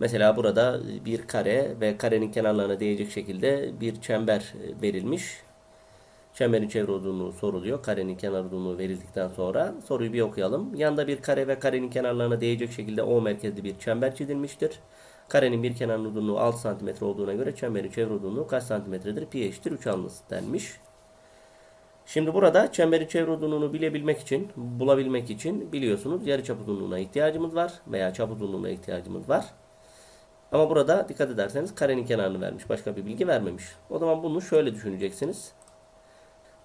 Mesela burada bir kare ve karenin kenarlarına değecek şekilde bir çember verilmiş. Çemberin çevre uzunluğu soruluyor. Karenin kenar uzunluğu verildikten sonra soruyu bir okuyalım. Yanda bir kare ve karenin kenarlarına değecek şekilde O merkezli bir çember çizilmiştir. Karenin bir kenarının uzunluğu 6 cm olduğuna göre çemberin çevre uzunluğu kaç santimetredir? Pi eşittir 3 alnız denmiş. Şimdi burada çemberin çevre uzunluğunu bilebilmek için, bulabilmek için biliyorsunuz yarıçap uzunluğuna ihtiyacımız var veya çap uzunluğuna ihtiyacımız var. Ama burada dikkat ederseniz karenin kenarını vermiş. Başka bir bilgi vermemiş. O zaman bunu şöyle düşüneceksiniz.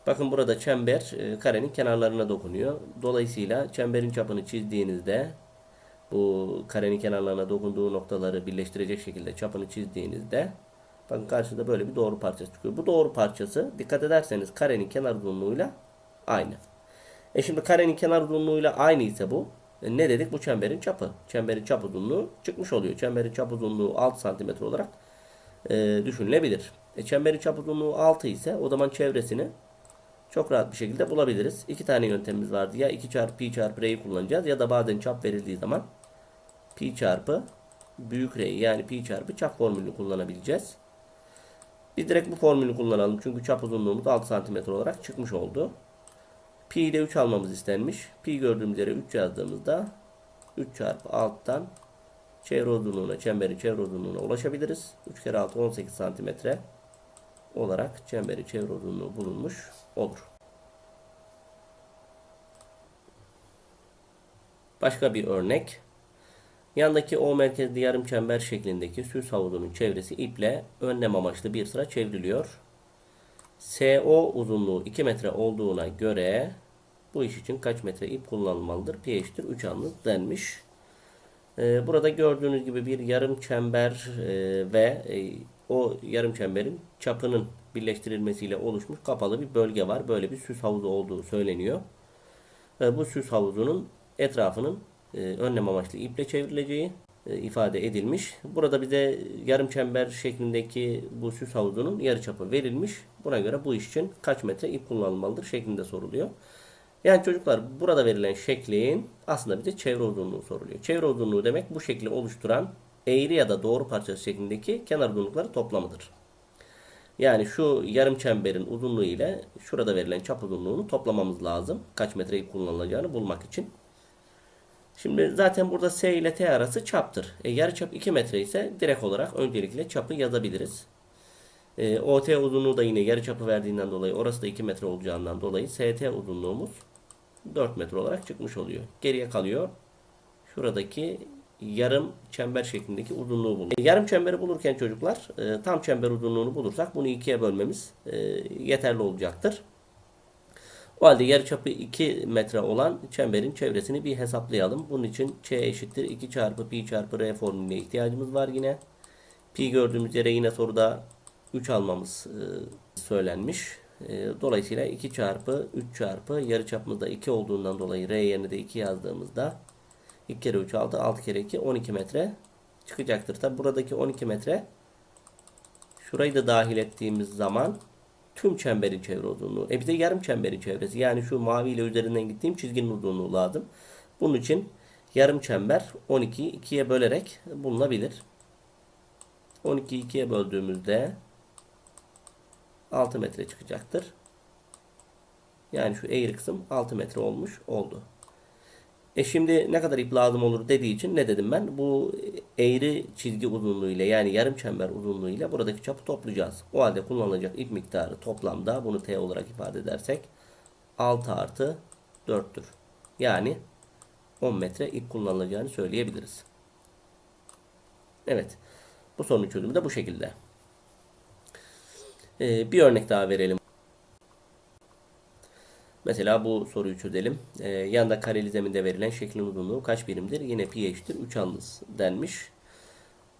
Bakın burada çember e, karenin kenarlarına dokunuyor. Dolayısıyla çemberin çapını çizdiğinizde bu karenin kenarlarına dokunduğu noktaları birleştirecek şekilde çapını çizdiğinizde bakın karşıda böyle bir doğru parçası çıkıyor. Bu doğru parçası dikkat ederseniz karenin kenar uzunluğuyla aynı. E şimdi karenin kenar uzunluğuyla aynı ise bu ne dedik? Bu çemberin çapı. Çemberin çap uzunluğu çıkmış oluyor. Çemberin çap uzunluğu 6 cm olarak e, düşünülebilir. E, çemberin çap uzunluğu 6 ise o zaman çevresini çok rahat bir şekilde bulabiliriz. İki tane yöntemimiz vardı. Ya 2 çarpı pi çarpı r'yi kullanacağız ya da bazen çap verildiği zaman pi çarpı büyük r'yi yani pi çarpı çap formülünü kullanabileceğiz. Biz direkt bu formülü kullanalım. Çünkü çap uzunluğumuz 6 cm olarak çıkmış oldu. Pi ile 3 almamız istenmiş. Pi gördüğümüz yere 3 yazdığımızda 3 çarpı 6'dan çevre uzunluğuna, çemberin çevre uzunluğuna ulaşabiliriz. 3 kere 6 18 santimetre olarak çemberin çevre uzunluğu bulunmuş olur. Başka bir örnek. Yandaki O merkezli yarım çember şeklindeki süs havuzunun çevresi iple önlem amaçlı bir sıra çevriliyor. SO uzunluğu 2 metre olduğuna göre bu iş için kaç metre ip kullanılmalıdır? Eşittir 3 anlı denmiş. Ee, burada gördüğünüz gibi bir yarım çember e, ve e, o yarım çemberin çapının birleştirilmesiyle oluşmuş kapalı bir bölge var. Böyle bir süs havuzu olduğu söyleniyor. Ve bu süs havuzunun etrafının e, önlem amaçlı iple çevrileceği e, ifade edilmiş. Burada bize yarım çember şeklindeki bu süs havuzunun yarıçapı verilmiş. Buna göre bu iş için kaç metre ip kullanılmalıdır şeklinde soruluyor. Yani çocuklar burada verilen şeklin aslında bize çevre uzunluğu soruluyor. Çevre uzunluğu demek bu şekli oluşturan eğri ya da doğru parçası şeklindeki kenar uzunlukları toplamıdır. Yani şu yarım çemberin uzunluğu ile şurada verilen çap uzunluğunu toplamamız lazım. Kaç metre ip kullanılacağını bulmak için. Şimdi zaten burada S ile T arası çaptır. E, yarıçap 2 metre ise direkt olarak öncelikle çapı yazabiliriz. E, OT uzunluğu da yine yarıçapı verdiğinden dolayı orası da 2 metre olacağından dolayı ST uzunluğumuz 4 metre olarak çıkmış oluyor. Geriye kalıyor. Şuradaki yarım çember şeklindeki uzunluğu bulun. E, yarım çemberi bulurken çocuklar e, tam çember uzunluğunu bulursak bunu ikiye bölmemiz e, yeterli olacaktır. O halde yarıçapı 2 metre olan çemberin çevresini bir hesaplayalım. Bunun için ç eşittir 2 çarpı pi çarpı r formülüne ihtiyacımız var yine. Pi gördüğümüz yere yine soruda 3 almamız söylenmiş. E, dolayısıyla 2 çarpı 3 çarpı yarıçapımızda 2 olduğundan dolayı r yerine de 2 yazdığımızda 2 kere 3 6 6 kere 2 12 metre çıkacaktır. Tabi buradaki 12 metre şurayı da dahil ettiğimiz zaman tüm çemberin çevre uzunluğu. E bir de yarım çemberin çevresi. Yani şu mavi ile üzerinden gittiğim çizginin uzunluğu lazım. Bunun için yarım çember 12'yi 2'ye bölerek bulunabilir. 12'yi 2'ye böldüğümüzde 6 metre çıkacaktır. Yani şu eğri kısım 6 metre olmuş oldu. E şimdi ne kadar ip lazım olur dediği için ne dedim ben? Bu eğri çizgi uzunluğu ile yani yarım çember uzunluğu ile buradaki çapı toplayacağız. O halde kullanılacak ip miktarı toplamda bunu T olarak ifade edersek 6 artı 4'tür. Yani 10 metre ip kullanılacağını söyleyebiliriz. Evet. Bu sorunun çözümü de bu şekilde. Ee, bir örnek daha verelim. Mesela bu soruyu çözelim. Ee, yanda kareli zeminde verilen şeklin uzunluğu kaç birimdir? Yine pi eşittir 3 alınız denmiş.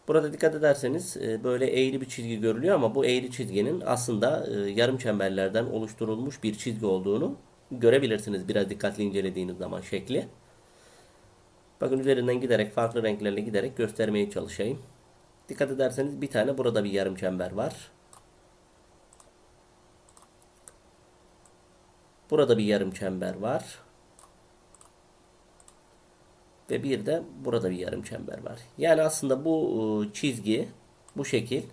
Burada dikkat ederseniz e, böyle eğri bir çizgi görülüyor ama bu eğri çizginin aslında e, yarım çemberlerden oluşturulmuş bir çizgi olduğunu görebilirsiniz biraz dikkatli incelediğiniz zaman şekli. Bakın üzerinden giderek farklı renklerle giderek göstermeye çalışayım. Dikkat ederseniz bir tane burada bir yarım çember var. Burada bir yarım çember var. ve bir de burada bir yarım çember var. Yani aslında bu e, çizgi bu şekil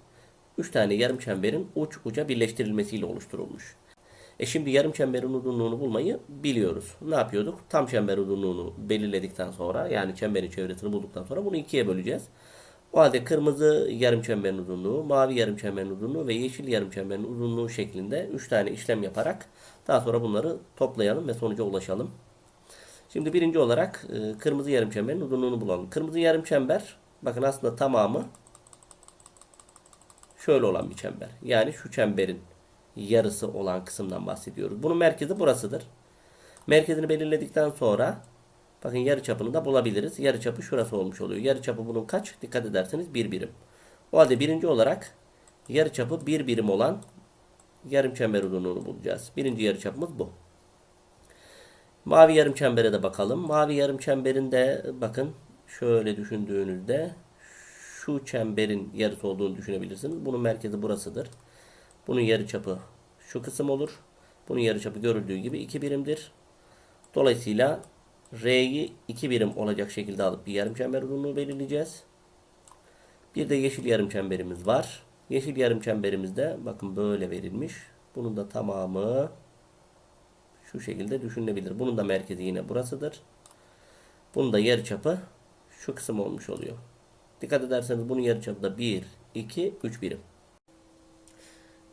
3 tane yarım çemberin uç uca birleştirilmesiyle oluşturulmuş. E şimdi yarım çemberin uzunluğunu bulmayı biliyoruz. Ne yapıyorduk? Tam çember uzunluğunu belirledikten sonra yani çemberin çevresini bulduktan sonra bunu ikiye böleceğiz. O halde kırmızı yarım çemberin uzunluğu, mavi yarım çemberin uzunluğu ve yeşil yarım çemberin uzunluğu şeklinde 3 tane işlem yaparak daha sonra bunları toplayalım ve sonuca ulaşalım. Şimdi birinci olarak e, kırmızı yarım çemberin uzunluğunu bulalım. Kırmızı yarım çember bakın aslında tamamı şöyle olan bir çember. Yani şu çemberin yarısı olan kısımdan bahsediyoruz. Bunun merkezi burasıdır. Merkezini belirledikten sonra bakın yarı çapını da bulabiliriz. Yarı çapı şurası olmuş oluyor. Yarı çapı bunun kaç? Dikkat ederseniz bir birim. O halde birinci olarak yarı çapı bir birim olan yarım çember uzunluğunu bulacağız. Birinci yarı çapımız bu. Mavi yarım çembere de bakalım. Mavi yarım çemberinde bakın şöyle düşündüğünüzde şu çemberin yarısı olduğunu düşünebilirsiniz. Bunun merkezi burasıdır. Bunun yarıçapı şu kısım olur. Bunun yarıçapı görüldüğü gibi 2 birimdir. Dolayısıyla R'yi 2 birim olacak şekilde alıp bir yarım çember uzunluğu belirleyeceğiz. Bir de yeşil yarım çemberimiz var. Yeşil yarım çemberimizde bakın böyle verilmiş. Bunun da tamamı şu şekilde düşünülebilir. Bunun da merkezi yine burasıdır. Bunun da yarıçapı şu kısım olmuş oluyor. Dikkat ederseniz bunun yarıçapı da 1, 2, 3 birim.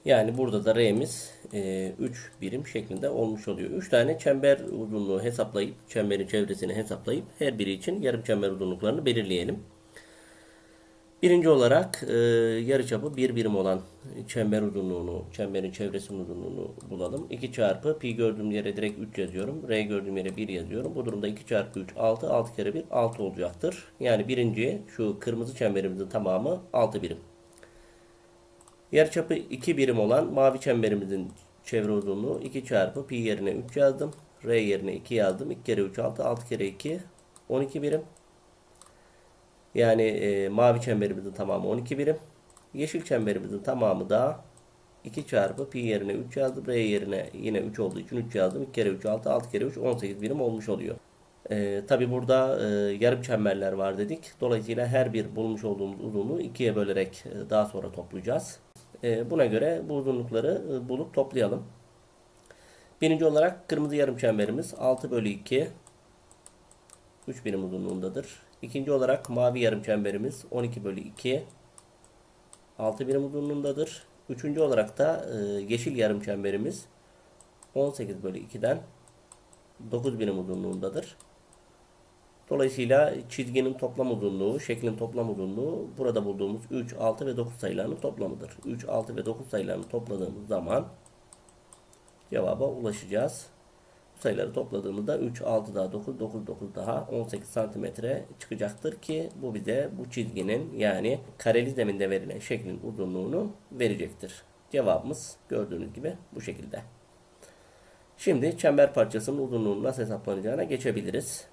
Yani burada da R'miz 3 birim şeklinde olmuş oluyor. 3 tane çember uzunluğu hesaplayıp, çemberin çevresini hesaplayıp her biri için yarım çember uzunluklarını belirleyelim. Birinci olarak e, yarıçapı bir birim olan çember uzunluğunu, çemberin çevresinin uzunluğunu bulalım. 2 çarpı pi gördüğüm yere direkt 3 yazıyorum. R gördüğüm yere 1 yazıyorum. Bu durumda 2 çarpı 3 6, 6 kere 1 6 olacaktır. Yani birinci şu kırmızı çemberimizin tamamı 6 birim. Yarıçapı 2 birim olan mavi çemberimizin çevre uzunluğu 2 çarpı pi yerine 3 yazdım. R yerine 2 yazdım. 2 kere 3 6, 6 kere 2 12 birim. Yani e, mavi çemberimizin tamamı 12 birim. Yeşil çemberimizin tamamı da 2 çarpı pi yerine 3 yazdım. R yerine yine 3 olduğu için 3 yazdım. 2 kere 3 6, 6 kere 3 18 birim olmuş oluyor. E, Tabi burada e, yarım çemberler var dedik. Dolayısıyla her bir bulmuş olduğumuz uzunluğu ikiye bölerek e, daha sonra toplayacağız. E, buna göre bu uzunlukları e, bulup toplayalım. Birinci olarak kırmızı yarım çemberimiz 6 bölü 2 3 birim uzunluğundadır. İkinci olarak mavi yarım çemberimiz 12 bölü 2 6 birim uzunluğundadır. Üçüncü olarak da e, yeşil yarım çemberimiz 18 bölü 2'den 9 birim uzunluğundadır. Dolayısıyla çizginin toplam uzunluğu, şeklin toplam uzunluğu burada bulduğumuz 3, 6 ve 9 sayılarının toplamıdır. 3, 6 ve 9 sayılarını topladığımız zaman cevaba ulaşacağız. Bu sayıları topladığımızda 3, 6 daha 9, 9, 9 daha 18 santimetre çıkacaktır ki bu bize bu çizginin yani kareli zeminde verilen şeklin uzunluğunu verecektir. Cevabımız gördüğünüz gibi bu şekilde. Şimdi çember parçasının uzunluğunu nasıl hesaplanacağına geçebiliriz.